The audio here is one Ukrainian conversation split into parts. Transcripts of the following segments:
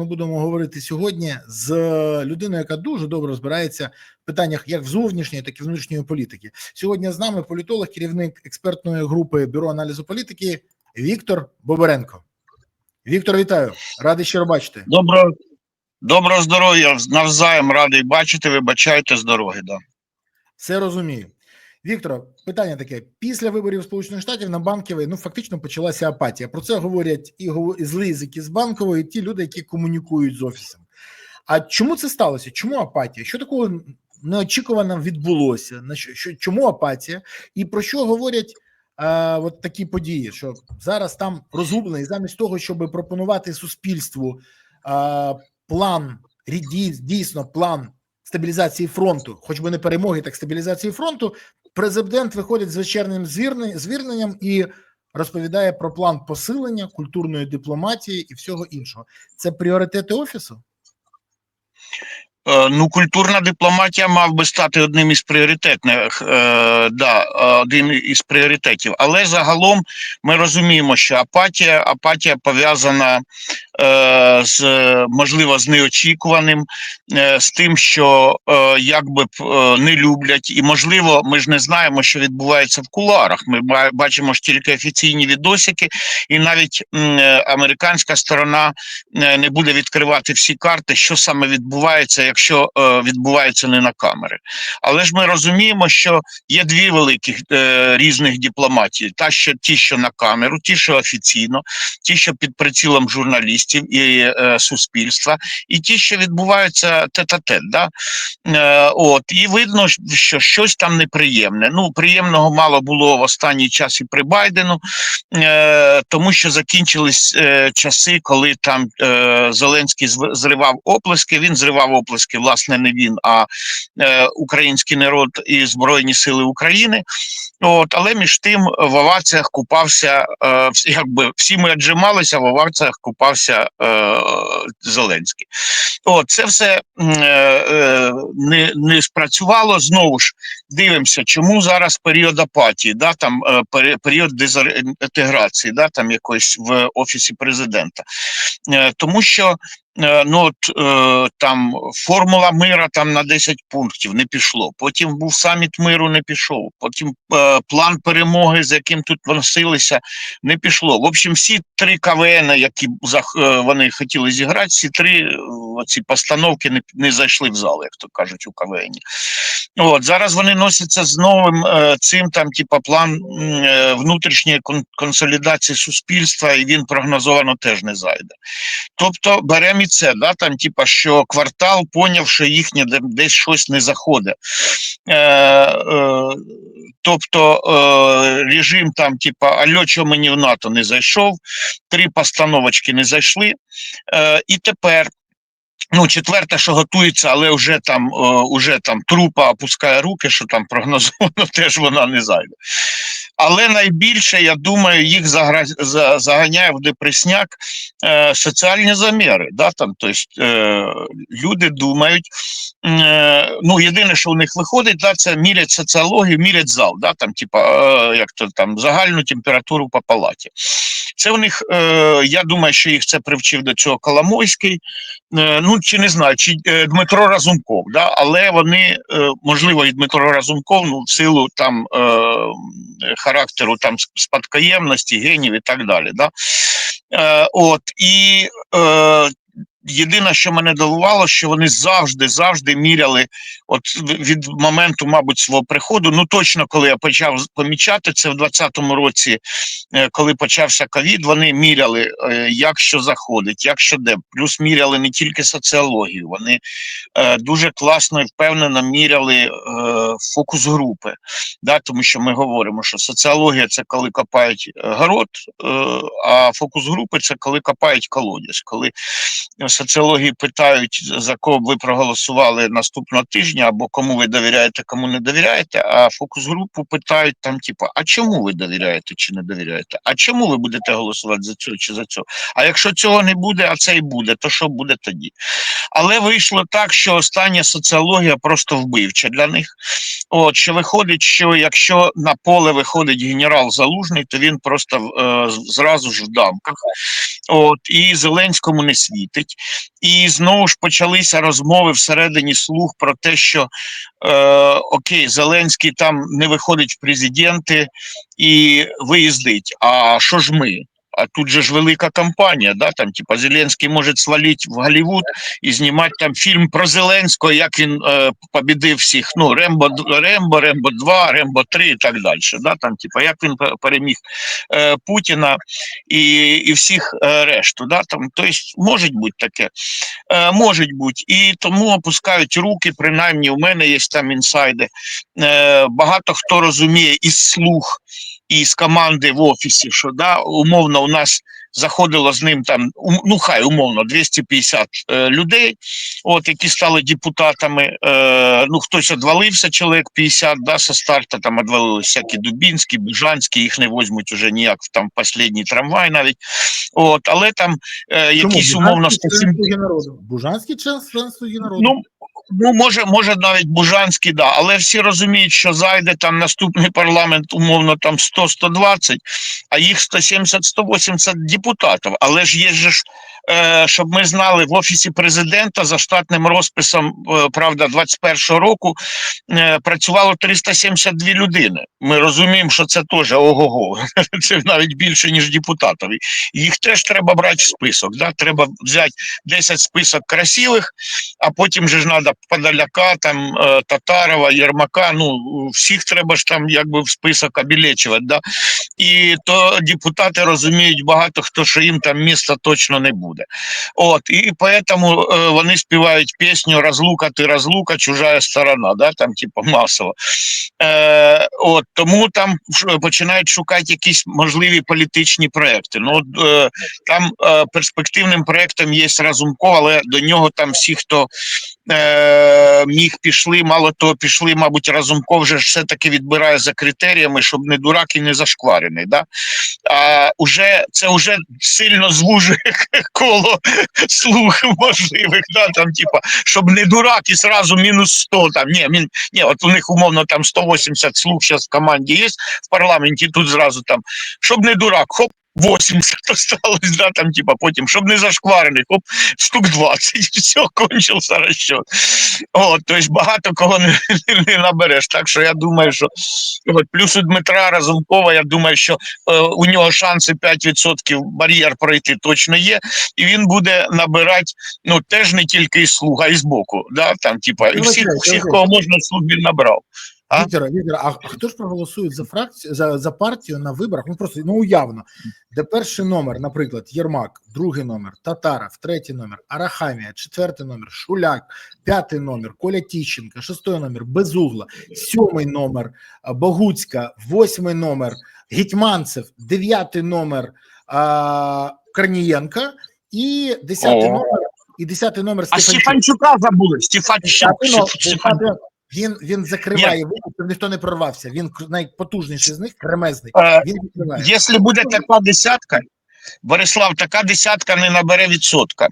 Ми будемо говорити сьогодні з людиною, яка дуже добре розбирається в питаннях як в зовнішньої, так і внутрішньої політики. Сьогодні з нами політолог, керівник експертної групи бюро аналізу політики Віктор Бобаренко. Віктор, вітаю, радий щиро бачити. Доброго, доброго здоров'я. Навзаєм радий бачити. Вибачайте з дороги. Да. Все розумію. Віктор, питання таке: після виборів Сполучених Штатів на банковій ну фактично почалася апатія. Про це говорять і, і язики з банкової, і ті люди, які комунікують з офісом. А чому це сталося? Чому апатія? Що такого неочікувано відбулося? На що, чому апатія? І про що говорять е, от такі події? Що зараз там розгублений, замість того, щоб пропонувати суспільству е, план дійсно план стабілізації фронту, хоч би не перемоги, так стабілізації фронту. Президент виходить з вечірнім звірне- звірненням і розповідає про план посилення культурної дипломатії і всього іншого. Це пріоритети офісу. Е, Ну, культурна дипломатія мав би стати одним із пріоритетних, е, да, один із пріоритетів. Але загалом ми розуміємо, що апатія, апатія пов'язана е, з можливо з неочікуваним, е, з тим, що е, якби е, не люблять, і можливо, ми ж не знаємо, що відбувається в кулуарах. Ми бачимо ж тільки офіційні відосики, і навіть е, американська сторона е, не буде відкривати всі карти, що саме відбувається, якщо е, відбувається не на камери. Але ж ми розуміємо, що є дві великих е, різних дипломатії: та що ті, що на камеру, ті, що офіційно, ті, що під прицілом журналістів і е, суспільства, і ті, що відбуваються тет-а-тет. Да? Е, от і видно, що щось там неприємне. Ну приємного мало було в останній час і при Байдену, е, тому що закінчились е, часи, коли там е, Зеленський зривав оплески. Він зривав оплески, власне, не він, а е, український народ і Збройні Сили України. От, але між тим в оваціях купався, е, якби всі ми отжималися, в оваціях купався е, Зеленський. От, це все е, е, не, не спрацювало. Знову ж дивимося, чому зараз період апатії, да, там е, період дезінтеграції, да, там якось в офісі президента. Е, тому що е, ну, от, е, там формула мира там на 10 пунктів не пішло. Потім був саміт миру, не пішов. Потім е, план перемоги, з яким тут носилися, не пішло. В общем, всі три КВН, які е, вони хотіли зіграти, всі три ці постановки не, не зайшли в зал, як то кажуть у КВН. От зараз вони носяться з новим е, цим там, типа, план е, внутрішньої кон- консолідації суспільства, і він прогнозовано теж не зайде. Тобто беремо і це, да, там, типа, що квартал поняв, що їхнє десь щось не заходить. Е, е, тобто е, режим там, типа, альо, що мені в НАТО не зайшов, три постановочки не зайшли. Е, і тепер. Ну, четверте, що готується, але вже там, е, уже там трупа опускає руки, що там прогнозовано, теж вона не зайде. Але найбільше, я думаю, їх загра... за- заганяє в депресняк е, соціальні заміри. Да, там, тобто, е, люди думають, е, ну, єдине, що у них виходить, да, це мірять соціологію, мірять зал, да, там, типа, е, як то там, загальну температуру по палаті. Це у них, е, я думаю, що їх це привчив до цього Коломойський, е, ну, чи не знаю, чи е, Дмитро Разумков, да, але вони, е, можливо, і Дмитро Разумков, ну, в силу там е, характеру там спадкоємності, генів і так далі. Да? Е, от, і е, єдине, що мене дивувало, що вони завжди, завжди міряли, от від моменту, мабуть, свого приходу, ну точно, коли я почав помічати це в 2020 році, е, коли почався ковід, вони міряли, е, як що заходить, як що де. Плюс міряли не тільки соціологію, вони е, дуже класно і впевнено міряли фокус групи. Да, тому що ми говоримо, що соціологія це коли копають город, а фокус групи це коли копають колодязь. Коли соціології питають, за кого ви проголосували наступного тижня, або кому ви довіряєте, кому не довіряєте, а фокус групу питають там, типу, а чому ви довіряєте чи не довіряєте? А чому ви будете голосувати за цього чи за цього? А якщо цього не буде, а це і буде, то що буде тоді? Але вийшло так, що остання соціологія просто вбивча для них. От що виходить, що якщо на поле виходить генерал Залужний, то він просто е, зразу ж в дамках. От і Зеленському не світить. І знову ж почалися розмови всередині слух про те, що е, окей, Зеленський там не виходить в президенти і виїздить. А що ж ми? А тут же ж велика кампанія, да, там, типа, Зеленський може свалити в Голлівуд і знімати там фільм про Зеленського, як він е, побідив всіх. Ну, Рембо, Рембо, Рембо 2, Рембо 3 і так далі. Да, там, типа, як він переміг е, Путіна і, і всіх е, решту. Да, там, тобто, може бути таке. Е, може бути. І тому опускають руки, принаймні у мене є там інсайди. Е, багато хто розуміє із слух, і з команди в офісі, що да, умовно у нас заходило з ним там, ну хай умовно, 250 е, людей, от, які стали депутатами. Е, ну, хтось відвалився, чоловік 50, да, со старта там відвалилися всякі Дубінські, Бужанські, їх не возьмуть уже ніяк в там останній трамвай навіть. От, але там е, якісь умовно Бужанський 170 член народу. Бужанський член член «Слуги народу. Ну, ну може, може навіть Бужанський, да, але всі розуміють, що зайде там наступний парламент, умовно, там 100-120, а їх 170-180 депутатів. Але ж є ж, щоб ми знали, в офісі президента за штатним розписом, е, правда, 21-го року е, працювало 372 людини. Ми розуміємо, що це теж ого-го, це навіть більше, ніж депутатів. Їх теж треба брати в список. Да? Треба взяти 10 список красивих, а потім же ж треба Подоляка, там е, Татарова, Єрмака. Ну всіх треба ж там якби в список обілечувати. Да? І то депутати розуміють багато хто, що їм там місця точно не буде. От і поэтому е, вони співають пісню Розлука, ти розлука, чужая сторона, да? там типу масово. Е, от тому там починають шукати якісь можливі політичні проекти. Ну от, е, там е, перспективним проектом є Разумков, але до нього там всі, хто е, міг пішли, мало того, пішли, мабуть, Разумков вже все-таки відбирає за критеріями, щоб не дурак і не зашкварений. Да? А уже це вже сильно звужує коло слух можливих, да, там, типа, щоб не дурак і сразу мінус 100, там, ні, мін, ні, от у них умовно там 180 слуг зараз в команді є в парламенті, тут зразу там, щоб не дурак, хоп, 80 осталось, да, там, типа, потім, щоб не зашкварений, хоп, штук 20, все, кончився розчет. От, тобто багато кого не, не, не набереш, так що я думаю, що от, плюс у Дмитра Разумкова, я думаю, що е, у нього шанси 5% бар'єр пройти точно є, і він буде набирати, ну, теж не тільки із слуга, і з боку, да, там, типа, і всіх, всіх, кого можна, слуг він набрав. А? Віктор, Віктор, а хто ж проголосує за фракцію за, за партію на виборах? Ну просто ну уявно, де перший номер, наприклад, Єрмак, другий номер, Татаров, третій номер, Арахамія, четвертий номер, Шуляк, п'ятий номер, Коля Тіщенка, шостий номер, Безугла, сьомий номер, Богуцька, восьмий номер, Гетьманцев, дев'ятий номер а, Корнієнка і десятий номер. І десятий номер А Стефанчука забули. Стефанчук. Він він закриває вихід, щоб ніхто не прорвався. Він найпотужніший з них, кремезний. Е, Він закриває. Якщо буде така десятка, Борислав, така десятка не набере відсотка.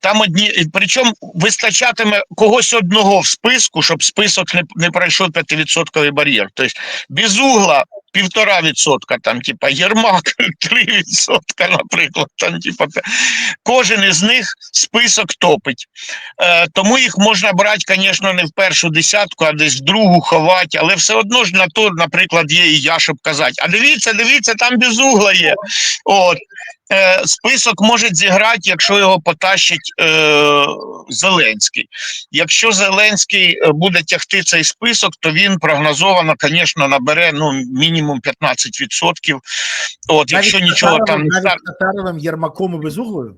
Там одні, причому вистачатиме когось одного в списку, щоб список не, не пройшов 5% бар'єр. Тобто без угла півтора відсотка, там, типа Єрмак, 3 відсотка, наприклад. Там, типа, кожен із них список топить. Е, тому їх можна брати, звісно, не в першу десятку, а десь в другу ховати, але все одно ж на то, наприклад, є і я, щоб казати. А дивіться, дивіться, там без угла є. От. Е, список може зіграти, якщо його потащить е, Зеленський. Якщо Зеленський е, буде тягти цей список, то він прогнозовано, звісно, набере ну, мінімум 15%. От, якщо Навіть нічого Татаровим- там не навіть. Татаровим, Єрмаком і Безуглою.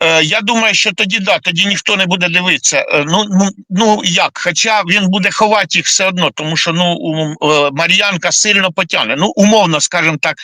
Е, я думаю, що тоді да, тоді ніхто не буде дивитися. Е, ну, ну, ну як? Хоча він буде ховати їх все одно, тому що ну, е, Мар'янка сильно потягне. Ну, умовно, скажімо так,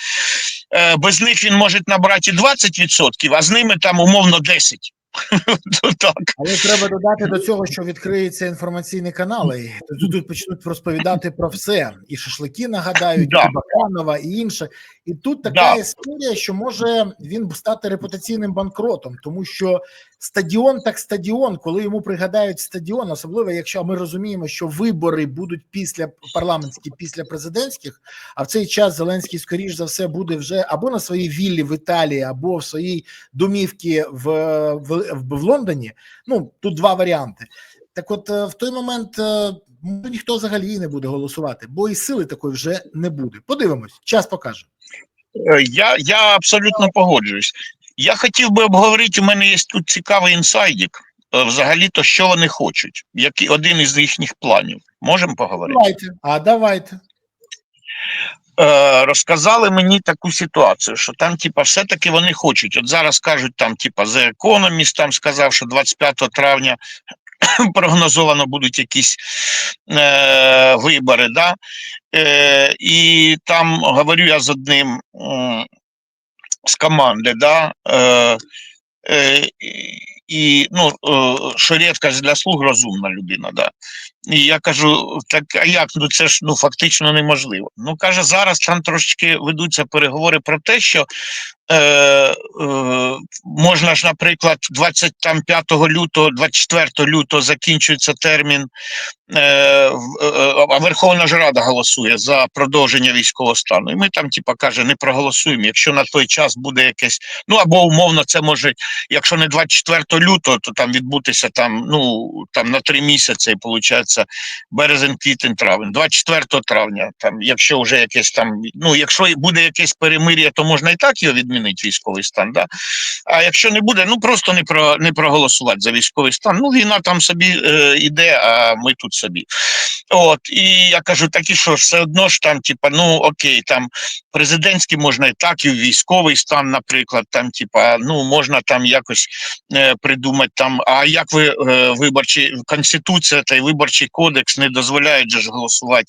без них він може набрати і 20%, а з ними там умовно 10%. Так. Але треба додати до цього, що відкриються інформаційні канали. Тут, тут почнуть розповідати про все. І шашлики нагадають, Да. і Баканова, і інше. І тут така Да. історія, що може він стати репутаційним банкротом, тому що Стадіон так стадіон, коли йому пригадають стадіон, особливо якщо ми розуміємо, що вибори будуть після парламентські, після президентських, а в цей час Зеленський, скоріш за все, буде вже або на своїй віллі в Італії, або в своїй домівці в, в, в, в Лондоні. Ну тут два варіанти. Так, от е, в той момент е, ну, ніхто взагалі не буде голосувати, бо і сили такої вже не буде. Подивимось, час покаже. Е, Я, я абсолютно погоджуюсь. Я хотів би обговорити, у мене є тут цікавий інсайдік. е, Взагалі-то, що вони хочуть, який один із їхніх планів. Можемо поговорити? Давайте, а давайте. Е, розказали мені таку ситуацію, що там, типа, все-таки вони хочуть. От зараз кажуть, там, типа, The Economist там сказав, що 25 травня прогнозовано будуть якісь е, вибори. Да? Е, і там говорю я з одним м, з команди, да? е, е, і ну, е, що рідкость для слуг розумна людина, да. І я кажу: так а як? Ну це ж ну фактично неможливо. Ну каже, зараз там трошечки ведуться переговори про те, що е, е, можна ж, наприклад, 25 лютого, 24 лютого закінчується термін, е, е, а Верховна ж Рада голосує за продовження військового стану. І ми там, типа, каже, не проголосуємо. Якщо на той час буде якесь, ну або умовно, це може, якщо не 24 лютого, то там відбутися там, ну там на три місяці, і виходить березень, квітень, травень, 24 травня, там, якщо вже якесь там, ну якщо буде якесь перемир'я, то можна і так його відмінити, військовий стан. Да? А якщо не буде, ну просто не про не проголосувати за військовий стан. Ну війна там собі е, іде, а ми тут собі. От і я кажу, так і що ж, все одно ж там, типа, ну окей, там президентський можна і так, і військовий стан, наприклад, там, типа, ну можна там якось е, придумати там. А як ви е, виборчі конституція та й виборчий кодекс не дозволяють ж голосувати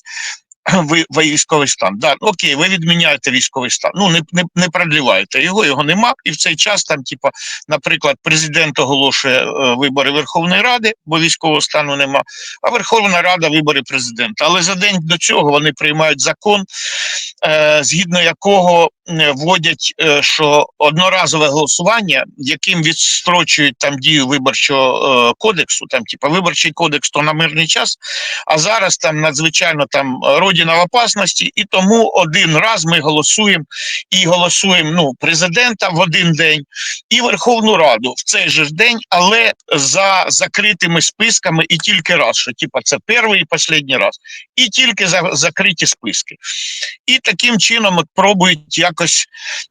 ви, ви військовий стан. Да, окей, ви відміняєте військовий стан. Ну не, не, не продліваєте його, його нема. І в цей час там, типа, наприклад, президент оголошує е, вибори Верховної Ради, бо військового стану нема. А Верховна Рада вибори президента. Але за день до цього вони приймають закон, е, згідно якого е, вводять, е, що одноразове голосування, яким відстрочують там дію виборчого е, кодексу, там типа виборчий кодекс, то на мирний час. А зараз там надзвичайно там родина в опасності, і тому один раз ми голосуємо і голосуємо ну президента в один день і Верховну Раду в цей же день, але за закритими списками і тільки раз, що типа це перший і останній раз, і тільки за закриті списки. І таким чином от пробують якось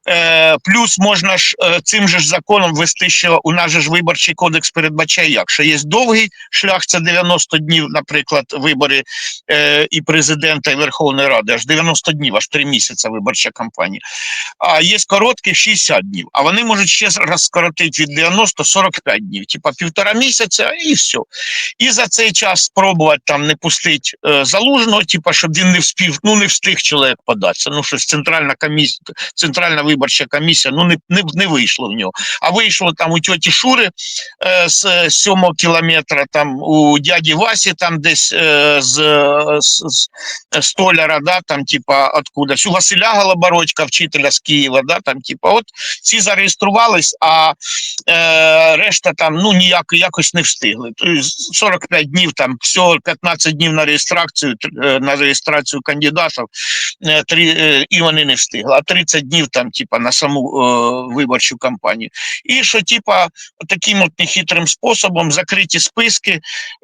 е, плюс можна ж е, цим же ж законом ввести, що у нас же ж виборчий кодекс передбачає, як що є довгий шлях, це 90 днів, наприклад, вибори е, і президента, і Верховної Ради, аж 90 днів, аж 3 місяці виборча кампанія. А є короткий 60 днів. А вони можуть ще раз скоротити від 90 45 днів, типа півтора місяця, і все. І за цей час спробувати там не пустити е, залужного, типа, щоб він не вспів, ну не встиг чоловік податися. Ну щось центральна комісія, центральна виборча комісія, ну не, не, не вийшло в нього. А вийшло там у тьоті Шури е, з сьомого кілометра, там у дяді Васі, там десь е, з, з, з столяра, да, там, типа, откудась, у Василя Голобородька, вчителя з Києва, да, там, типа, от ці зареєструвались, а е, решта там ну ніяк якось не встигли. Тобто 45 днів, там всього 15 днів на реєстрацію, тр- е, на реєстрацію кандидатів, е, три, е, і вони не встигли, а 30 днів там, типа, на саму е, виборчу кампанію. І що, типа, таким от нехитрим способом закриті списки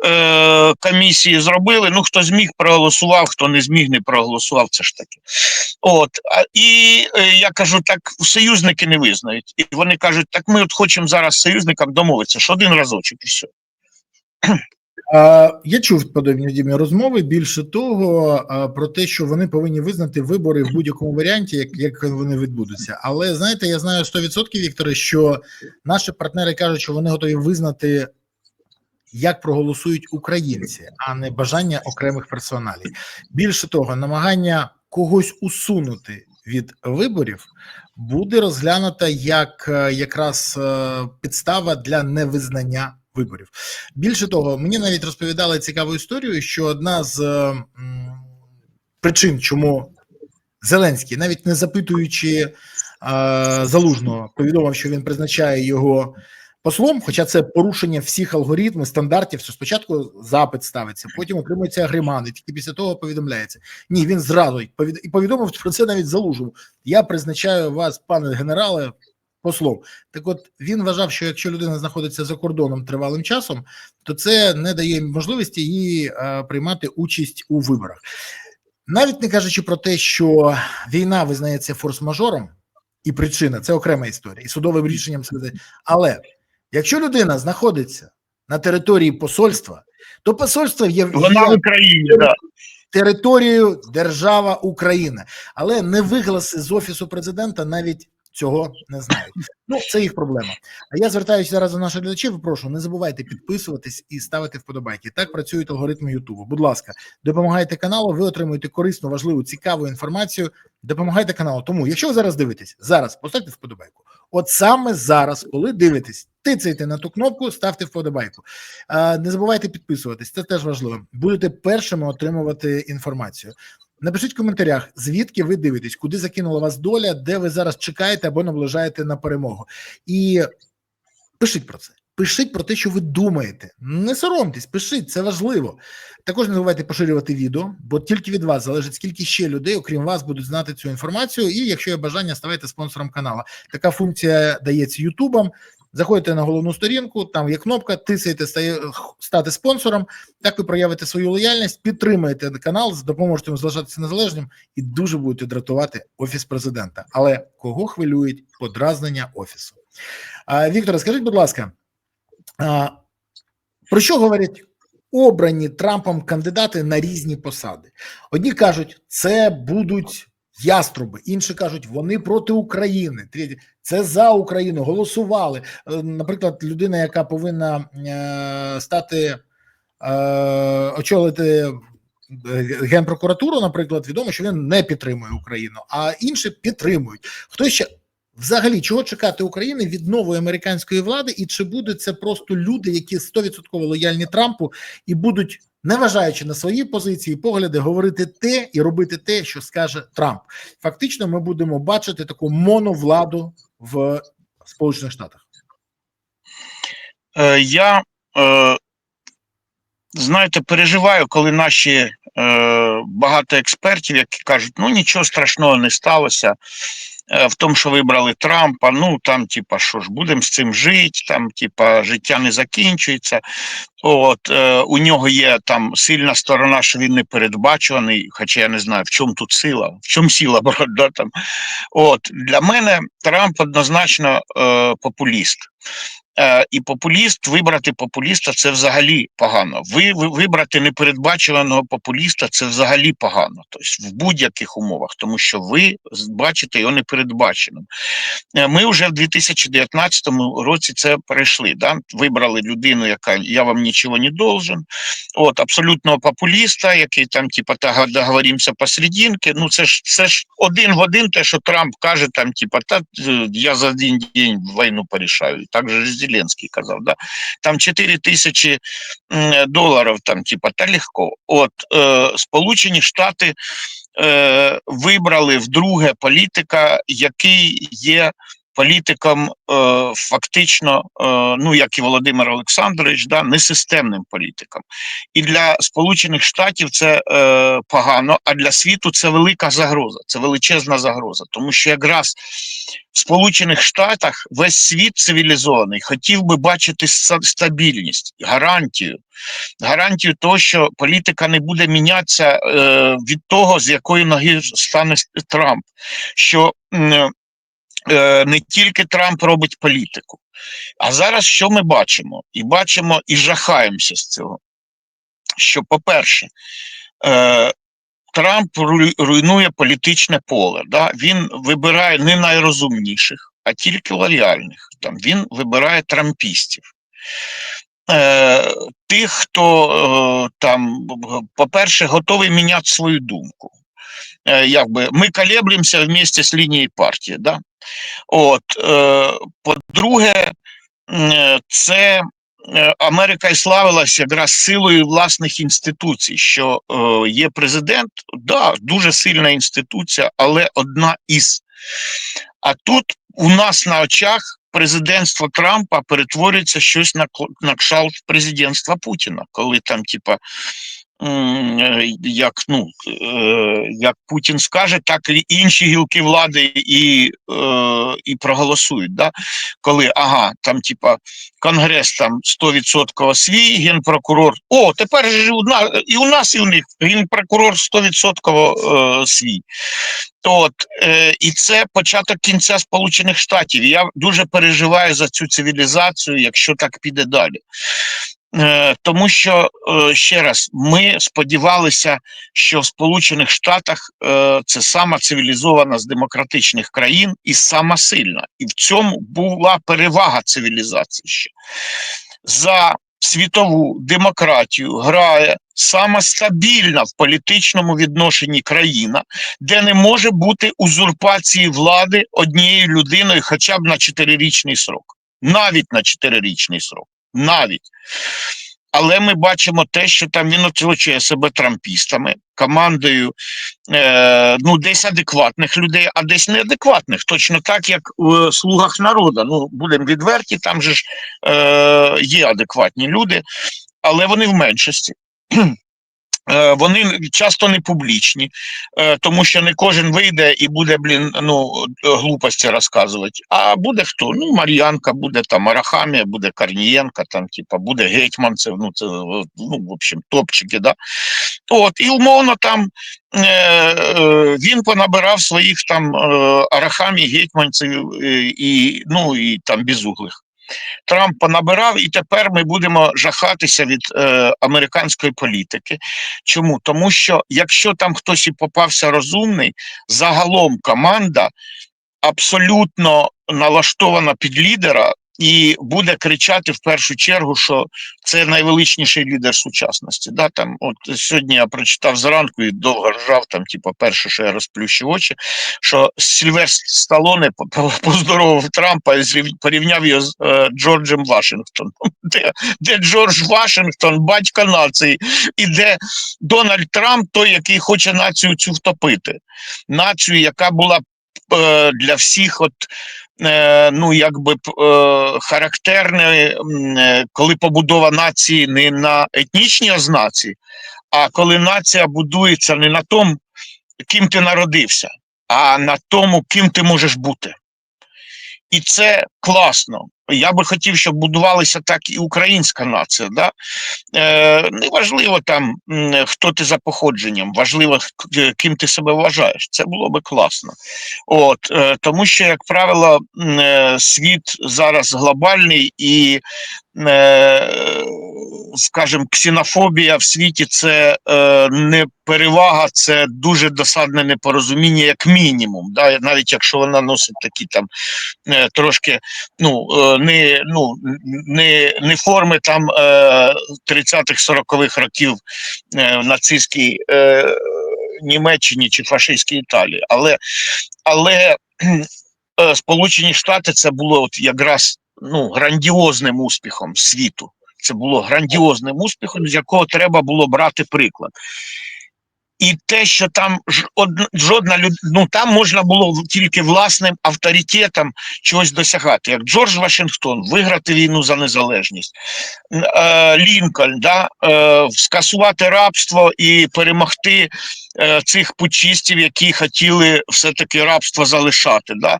е, комісії зробили. Ну, хто зміг, проголосував, хто не зміг, не проголосував. Це ж таке. От і е, я кажу, так союзники не визнають. І вони кажуть, так ми от хочемо зараз союзникам домовитися, що один разочок і все. Я чув подобні Дімі розмови. Більше того, про те, що вони повинні визнати вибори в будь-якому варіанті, як, як вони відбудуться. Але знаєте, я знаю 100% Вікторе, що наші партнери кажуть, що вони готові визнати, як проголосують українці, а не бажання окремих персоналів. Більше того, намагання когось усунути від виборів буде розглянута як е, якраз е, підстава для невизнання виборів. Більше того, мені навіть розповідали цікаву історію, що одна з е, причин, чому Зеленський, навіть не запитуючи залужного, повідомив, що він призначає його послом, хоча це порушення всіх алгоритмів, стандартів, що спочатку запит ставиться, потім отримується агриман, і тільки після того повідомляється. Ні, він зразу і повідомив про це навіть залужив. Я призначаю вас, пане генерале, послом. Так от він вважав, що якщо людина знаходиться за кордоном тривалим часом, то це не дає можливості їй е, приймати участь у виборах. Навіть не кажучи про те, що війна визнається форс-мажором, і причина це окрема історія, і судовим рішенням але якщо людина знаходиться на території посольства, то посольство є, Вона в Україні, да. територією держава Україна, але не вигласи з офісу президента навіть цього не знають. Ну це їх проблема. А я звертаюся зараз до наших глядачів. Прошу, не забувайте підписуватись і ставити вподобайки. Так працюють алгоритми Ютубу. Будь ласка, допомагайте каналу. Ви отримуєте корисну, важливу, цікаву інформацію. Допомагайте каналу. Тому, якщо ви зараз дивитесь, зараз поставте вподобайку. От саме зараз, коли дивитесь, тицяйте на ту кнопку, ставте вподобайку. Не забувайте підписуватись, це теж важливо. Будете першими отримувати інформацію. Напишіть в коментарях, звідки ви дивитесь, куди закинула вас доля, де ви зараз чекаєте або наближаєте на перемогу. І пишіть про це. Пишіть про те, що ви думаєте. Не соромтесь, пишіть, це важливо. Також не забувайте поширювати відео, бо тільки від вас залежить, скільки ще людей, окрім вас, будуть знати цю інформацію. І якщо є бажання, ставайте спонсором каналу. Така функція дається Ютубом. Заходите на головну сторінку, там є кнопка, тисяєте стає, стати спонсором. Так ви проявите свою лояльність, підтримаєте канал, допоможете йому залишатися незалежним і дуже будете дратувати офіс президента. Але кого хвилюють подразнення офісу? Віктор, скажіть, будь ласка, про що говорять обрані Трампом кандидати на різні посади? Одні кажуть, це будуть яструби, інші кажуть, вони проти України. Це за Україну, голосували. Е, Наприклад, людина, яка повинна е, стати е, очолити генпрокуратуру, наприклад, відомо, що він не підтримує Україну, а інші підтримують. Хто ще взагалі чого чекати України від нової американської влади, і чи будуть це просто люди, які 100% лояльні Трампу і будуть, неважаючи на свої позиції, погляди, говорити те і робити те, що скаже Трамп? Фактично, ми будемо бачити таку моновладу в Сполучених Штатах. Е, я, е, знаєте, переживаю, коли наші е, багато експертів, які кажуть, ну нічого страшного не сталося в тому, що вибрали Трампа. Ну там, типа, що ж, будемо з цим жити, там, типа, життя не закінчується. От е, у нього є там сильна сторона, що він не передбачуваний, хоча я не знаю, в чому тут сила, в чому сила, да, там. От для мене Трамп однозначно е, популіст. Е, і популіст, вибрати популіста це взагалі погано. Ви, ви вибрати непередбачуваного популіста це взагалі погано. Тобто в будь-яких умовах, тому що ви бачите його непередбаченим. Е, Ми вже в 2019 році це перейшли. Да? Вибрали людину, яка я вам нічого не должен. От абсолютного популіста, який там, типа, та договоримося посерединки. Ну це ж це ж один в один, те, що Трамп каже, там, типа, та е, я за один день війну порішаю. Так же Зеленський казав, да. Там 4 тисячі доларів, там, типа, та легко. От е, Сполучені Штати е, вибрали вдруге політика, який є політиком е, фактично, е, ну як і Володимир Олександрович, да, несистемним політиком. І для Сполучених Штатів це е, погано, а для світу це велика загроза, це величезна загроза. Тому що якраз в Сполучених Штатах весь світ цивілізований хотів би бачити стабільність, гарантію. Гарантію того, що політика не буде мінятися від того, з якої ноги стане Трамп. Що не тільки Трамп робить політику. А зараз що ми бачимо? І бачимо і жахаємося з цього. Що, по-перше, е, Трамп руйнує політичне поле. Да? Він вибирає не найрозумніших, а тільки лояльних. Там, він вибирає трампістів. Е, тих, хто е, там, по-перше, готовий міняти свою думку. Е, якби ми колеблемося вместе з лінією партії. Да? От, е, по-друге, е, це Америка і славилася якраз силою власних інституцій, що е, є президент, да, дуже сильна інституція, але одна із. А тут у нас на очах президентство Трампа перетворюється щось на, на кшалт президентства Путіна, коли там, типа, як, ну, е, як Путін скаже, так і інші гілки влади і, е, і проголосують. Да? Коли ага, там, типа, Конгрес там 100% свій, генпрокурор. О, тепер і у нас, і у нас, і у них генпрокурор 100% е, свій. От, е, і це початок кінця Сполучених Штатів. Я дуже переживаю за цю цивілізацію, якщо так піде далі. Е, тому що е, ще раз ми сподівалися, що в Сполучених Штатах е, це сама цивілізована з демократичних країн і сама сильна. І в цьому була перевага цивілізації ще. За світову демократію грає сама стабільна в політичному відношенні країна, де не може бути узурпації влади однією людиною хоча б на чотирирічний срок. Навіть на чотирирічний срок. Навіть. Але ми бачимо те, що там він оточує себе трампістами, командою е, ну, десь адекватних людей, а десь неадекватних. Точно так, як в слугах народу. Ну, будемо відверті, там же ж е, є адекватні люди, але вони в меншості. Е, Вони часто не публічні, е, тому що не кожен вийде і буде, блін, ну, глупості розказувати. А буде хто? Ну, Мар'янка, буде там Арахамія, буде Корнієнка, там, типа, буде Гетьманцев, ну, це, ну, в общем, топчики, да. От, і умовно там е, він понабирав своїх там Арахамій, Гетьманців і, ну, і там безуглих. Трамп понабирав, і тепер ми будемо жахатися від е, американської політики. Чому? Тому що якщо там хтось і попався розумний, загалом команда абсолютно налаштована під лідера і буде кричати в першу чергу, що це найвеличніший лідер сучасності. Да, там, от сьогодні я прочитав зранку і довго ржав, там, типу, перше, що я розплющив очі, що Сільвестр Сталоне по- по- поздоровив Трампа і порівняв його з е, Джорджем Вашингтоном. Де, де Джордж Вашингтон, батько нації, і де Дональд Трамп, той, який хоче націю цю втопити. Націю, яка була е, для всіх, от, ну, якби е, характерною, м, е, коли побудова нації не на етнічній ознаці, а коли нація будується не на тому, ким ти народився, а на тому, ким ти можеш бути. І це класно. Я би хотів, щоб будувалася так і українська нація. Да? Е, неважливо там, хто ти за походженням, важливо, е, ким ти себе вважаєш. Це було би класно. От, е, тому що, як правило, е, світ зараз глобальний і, е, скажімо, ксенофобія в світі це е, не перевага, це дуже досадне непорозуміння, як мінімум. Да? Навіть якщо вона носить такі там е, трошки ну, е, не, ну, не, не форми там е, 30-х, 40-х років е, нацистській е, Німеччині чи фашистській Італії. Але, але е, Сполучені Штати це було от якраз ну, грандіозним успіхом світу. Це було грандіозним успіхом, з якого треба було брати приклад. І те, що там жодна люд... ну там можна було тільки власним авторитетом чогось досягати, як Джордж Вашингтон, виграти війну за незалежність, е, Лінкольн, да, е, скасувати рабство і перемогти е, цих путчистів, які хотіли все-таки рабство залишати. Да,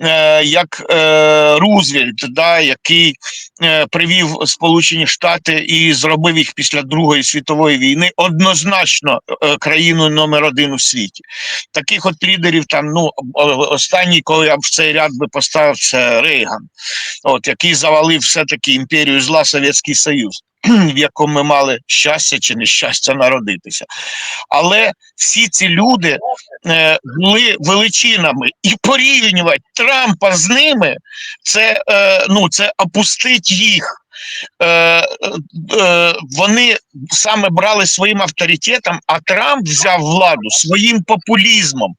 е, як е, Рузвельт, да, який е, привів Сполучені Штати і зробив їх після Другої світової війни однозначно країною номер один у світі. Таких от лідерів там, ну останній, коли я в цей ряд би поставив, це Рейган, от який завалив все-таки імперію зла Совєтський Союз. В якому ми мали щастя чи нещастя народитися, але всі ці люди е, були величинами, і порівнювати Трампа з ними це, е, ну, це опустить їх. Е, е, вони саме брали своїм авторитетом, а Трамп взяв владу своїм популізмом,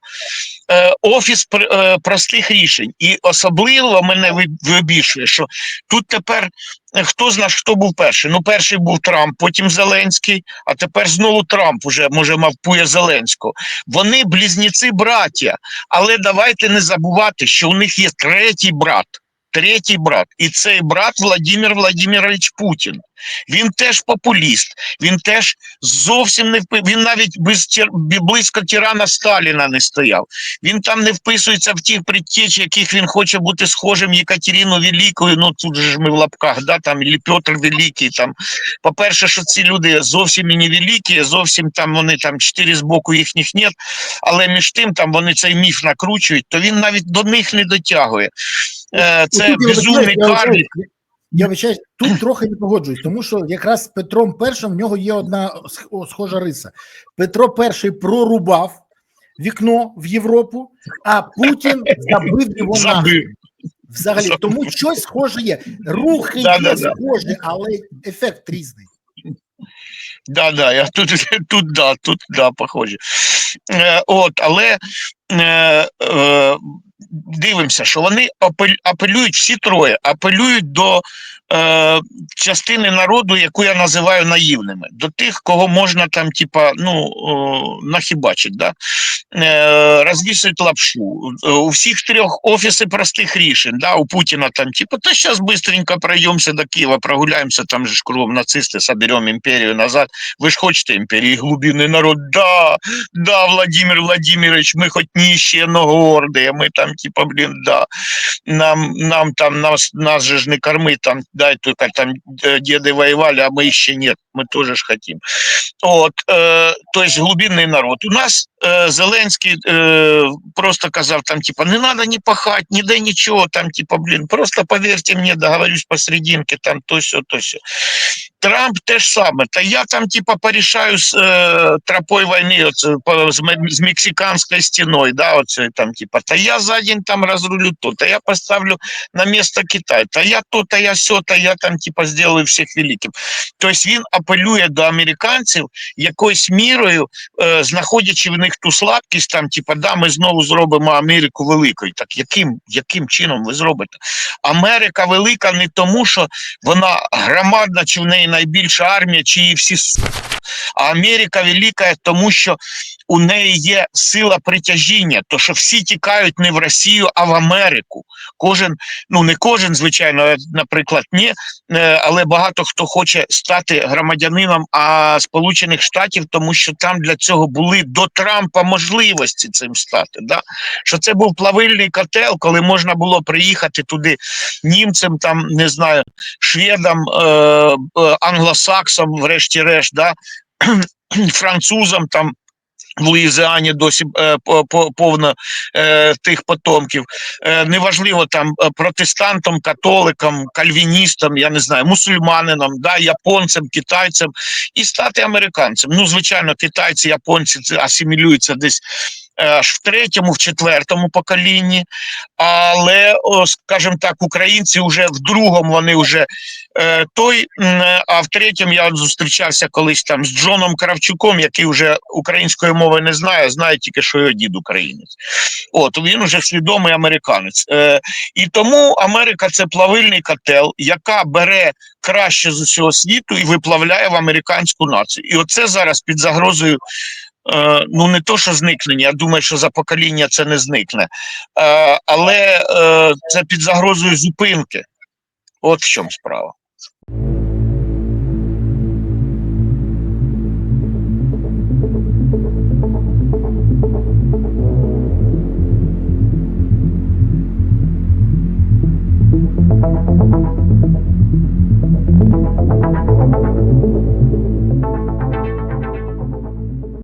е, офіс е, простих рішень. І особливо мене ви- вибішує, що тут тепер е, хто з нас хто був перший? Ну, перший був Трамп, потім Зеленський, а тепер знову Трамп уже може мавпує Зеленського. Вони близнюці браття, але давайте не забувати, що у них є третій брат. Третій брат. І цей брат Владимир Владимирович Путін. Він теж популіст, він теж зовсім не впи... Він навіть без тір... близько тирана Сталіна не стояв. Він там не вписується в ті предтечі, яких він хоче бути схожим Єкатерину Великою. Ну тут же ж ми в лапках, да, там і Петр Великий. Там по-перше, що ці люди зовсім і не великі, зовсім там вони там чотири з боку їхніх нет, але між тим там вони цей міф накручують, то він навіть до них не дотягує. Е, Це безумний вибачаюсь, я карлік. Я вибачаюсь, тут трохи не погоджуюсь, тому що якраз з Петром І в нього є одна схожа риса. Петро І прорубав вікно в Європу, а Путін забив його нахрен. Взагалі, тому щось схоже є. Рухи є Да-да-да. схожі, але ефект різний. Да, да, я тут, тут да, тут да, похоже. Е, от, але е, е, дивимося, що вони апелюють всі троє, апелюють до е, частини народу, яку я називаю наївними, до тих, кого можна там, типа, ну, нахібачить, да? е, лапшу. Е, У всіх трьох офіси простих рішень, да? у Путіна там, типа, та зараз быстренько пройдемося до Києва, прогуляємося, там же ж кругом нацисти, соберемо імперію назад. Ви ж хочете імперії, глубинний народ, да, да, Владимир Владимирович, ми хоч ніще, но горді, ми там, типа, блін, да, нам, нам там, нас, нас же ж не корми, там, дай только там э, деды воевали, а мы еще нет, мы тоже ж хотим. От, е, то есть глубинний народ. У нас е, Зеленський е, просто казав там, типа, не надо ні пахать, ніде нічого, там, типа, блін, просто повірте мені, договорюсь посерединке, там, то сьо, то сьо. Трамп те ж саме. Та я там, типа, порішаю з е, тропой війни, оце, по, з, з мексиканською стіною, да, оце, там, типа, та я за день там розрулю то, та я поставлю на место Китай, та я то, та я сьо, та я там, типа, сделаю всіх великим. Тобто він апелює до американців якоюсь мірою, е, знаходячи в них ту слабкість, там, типа, да, ми знову зробимо Америку великою. Так яким, яким чином ви зробите? Америка велика не тому, що вона громадна, чи в неї найбільша армія, чи її всі а Америка велика, тому що у неї є сила притяжіння, то що всі тікають не в Росію, а в Америку. Кожен, ну не кожен, звичайно, наприклад, ні, е, але багато хто хоче стати громадянином а Сполучених Штатів, тому що там для цього були до Трампа можливості цим стати. Да? Що це був плавильний котел, коли можна було приїхати туди німцям, там не знаю, шведам, е, е, англосаксам, врешті-решт, да? французам там. В Луїзіані досі е, е, тих потомків. Е, неважливо там е, протестантам, католикам, кальвіністам, я не знаю, мусульманинам, да, японцям, китайцям і стати американцем. Ну, звичайно, китайці, японці асимілюються десь аж в третьому, в четвертому поколінні. Але, скажімо так, українці вже в другому вони вже е, той, а в третьому я зустрічався колись там з Джоном Кравчуком, який вже української мови не знає, знає тільки, що його дід українець. От він уже свідомий американець. Е, і тому Америка це плавильний котел, яка бере краще з усього світу і виплавляє в американську націю. І оце зараз під загрозою. Е, Ну, не то, що зникнення, я думаю, що за покоління це не зникне. Е, але е, це під загрозою зупинки. От в чому справа.